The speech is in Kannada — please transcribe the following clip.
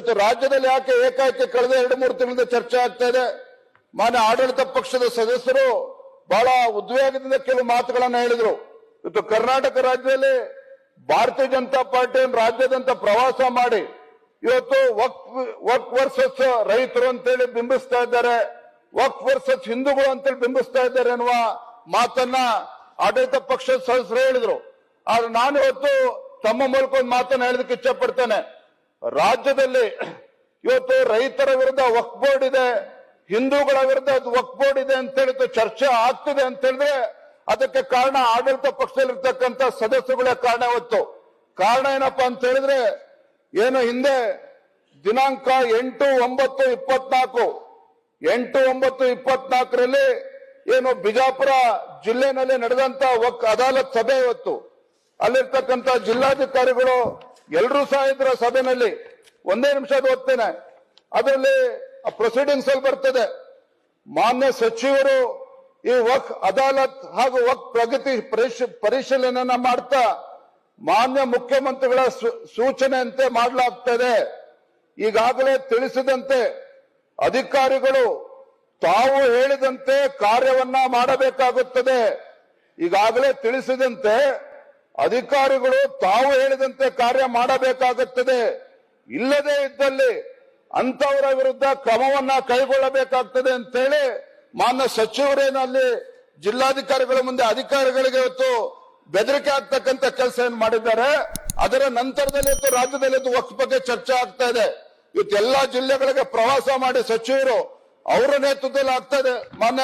ಇವತ್ತು ರಾಜ್ಯದಲ್ಲಿ ಯಾಕೆ ಏಕಾಏಕಿ ಕಳೆದ ಎರಡು ಮೂರು ತಿಂಗಳಿಂದ ಚರ್ಚೆ ಆಗ್ತಾ ಇದೆ? ಮಾನ್ಯ ಆಡಳಿತ ಪಕ್ಷದ ಸದಸ್ಯರು ಬಹಳ ಉದ್ವೇಗದಿಂದ ಕೆಲವು ಮಾತುಗಳನ್ನ ಹೇಳಿದ್ರು. ಇವತ್ತು ಕರ್ನಾಟಕ ರಾಜ್ಯದಲ್ಲಿ ಭಾರತೀಯ ಜನತಾ ಪಾರ್ಟಿ ರಾಜ್ಯದಂತ ಪ್ರವಾಸ ಮಾಡಿ ಇವತ್ತು ವಕ್ ವಕ್ ವರ್ಸಸ್ ರೈತರು ಅಂತೇಳಿ ಬಿಂಬಿಸ್ತಾ ಇದ್ದಾರೆ. ವಕ್ ವರ್ಸಸ್ ಹಿಂದೂಗಳು ಅಂತೇಳಿ ಬಿಂಬಿಸ್ತಾ ಇದ್ದಾರೆ ಅನ್ನುವ ಮಾತನ್ನ ಆಡಳಿತ ಪಕ್ಷದ ಸದಸ್ಯರು ಹೇಳಿದ್ರು. ಆದ್ರೆ ನಾನು ಇವತ್ತು ತಮ್ಮ ಮೂಲಕ ಒಂದು ಮಾತನ್ನ ಹೇಳೋದಕ್ಕೆ ಇಚ್ಛೆ ಪಡ್ತೇನೆ. ರಾಜ್ಯದಲ್ಲಿ ಇವತ್ತು ರೈತರ ವಿರುದ್ಧ ವಕ್ ಬೋರ್ಡ್ ಇದೆ, ಹಿಂದೂಗಳ ವಿರುದ್ಧ ವಕ್ ಬೋರ್ಡ್ ಇದೆ ಅಂತ ಹೇಳಿದ್ದು ಚರ್ಚೆ ಆಗ್ತಿದೆ ಅಂತ ಹೇಳಿದ್ರೆ ಅದಕ್ಕೆ ಕಾರಣ ಆಡಳಿತ ಪಕ್ಷದಲ್ಲಿರ್ತಕ್ಕಂಥ ಸದಸ್ಯಗಳೇ ಕಾರಣ ಇವತ್ತು. ಕಾರಣ ಏನಪ್ಪಾ ಅಂತ ಹೇಳಿದ್ರೆ ಏನು ಹಿಂದೆ ದಿನಾಂಕ ಎಂಟು ಒಂಬತ್ತು ಇಪ್ಪತ್ನಾಲ್ಕು, ಎಂಟು ಒಂಬತ್ತು ಇಪ್ಪತ್ನಾಲ್ಕರಲ್ಲಿ ಏನು ಬಿಜಾಪುರ ಜಿಲ್ಲೆನಲ್ಲಿ ನಡೆದಂತ ವಕ್ ಅದಾಲತ್ ಸಭೆ ಇವತ್ತು. ಅಲ್ಲಿರ್ತಕ್ಕಂಥ ಜಿಲ್ಲಾಧಿಕಾರಿಗಳು ಎಲ್ಲರೂ ಸಹ ಇದ್ರ ಸಭೆನಲ್ಲಿ ಒಂದೇ ನಿಮಿಷ ಓದ್ತೇನೆ. ಅದರಲ್ಲಿ ಪ್ರೊಸೀಡಿಂಗ್ಸ್ ಅಲ್ಲಿ ಬರ್ತದೆ. ಮಾನ್ಯ ಸಚಿವರು ಈ ವಕ್ ಅದಾಲತ್ ಹಾಗೂ ವಕ್ ಪ್ರಗತಿ ಪರಿಶ್- ಪರಿಶೀಲನೆಯನ್ನ ಮಾಡ್ತಾ ಮಾನ್ಯ ಮುಖ್ಯಮಂತ್ರಿಗಳ ಸೂಚನೆಯಂತೆ ಮಾಡಲಾಗ್ತದೆ. ಈಗಾಗಲೇ ತಿಳಿಸಿದಂತೆ ಅಧಿಕಾರಿಗಳು ತಾವು ಹೇಳಿದಂತೆ ಕಾರ್ಯವನ್ನ ಮಾಡಬೇಕಾಗುತ್ತದೆ. ಈಗಾಗಲೇ ತಿಳಿಸಿದಂತೆ ಅಧಿಕಾರಿಗಳು ತಾವು ಹೇಳಿದಂತೆ ಕಾರ್ಯ ಮಾಡಬೇಕಾಗುತ್ತದೆ. ಇಲ್ಲದೇ ಇದ್ದಲ್ಲಿ ಅಂತವರ ವಿರುದ್ಧ ಕ್ರಮವನ್ನ ಕೈಗೊಳ್ಳಬೇಕಾಗ್ತದೆ ಅಂತೇಳಿ ಮಾನ್ಯ ಸಚಿವರೇನಲ್ಲಿ ಜಿಲ್ಲಾಧಿಕಾರಿಗಳ ಮುಂದೆ ಅಧಿಕಾರಿಗಳಿಗೆ ಇವತ್ತು ಬೆದರಿಕೆ ಆಗ್ತಕ್ಕಂಥ ಕೆಲಸ ಏನ್ ಮಾಡಿದ್ದಾರೆ. ಅದರ ನಂತರದಲ್ಲಿ ಇವತ್ತು ರಾಜ್ಯದಲ್ಲಿ ವಕ್ಫ್ ಬಗ್ಗೆ ಚರ್ಚೆ ಆಗ್ತಾ ಇದೆ. ಇವತ್ತು ಎಲ್ಲಾ ಜಿಲ್ಲೆಗಳಿಗೆ ಪ್ರವಾಸ ಮಾಡಿ ಸಚಿವರು ಅವರ ನೇತೃತ್ವದಲ್ಲಿ ಆಗ್ತಾ ಇದೆ. ಮಾನ್ಯ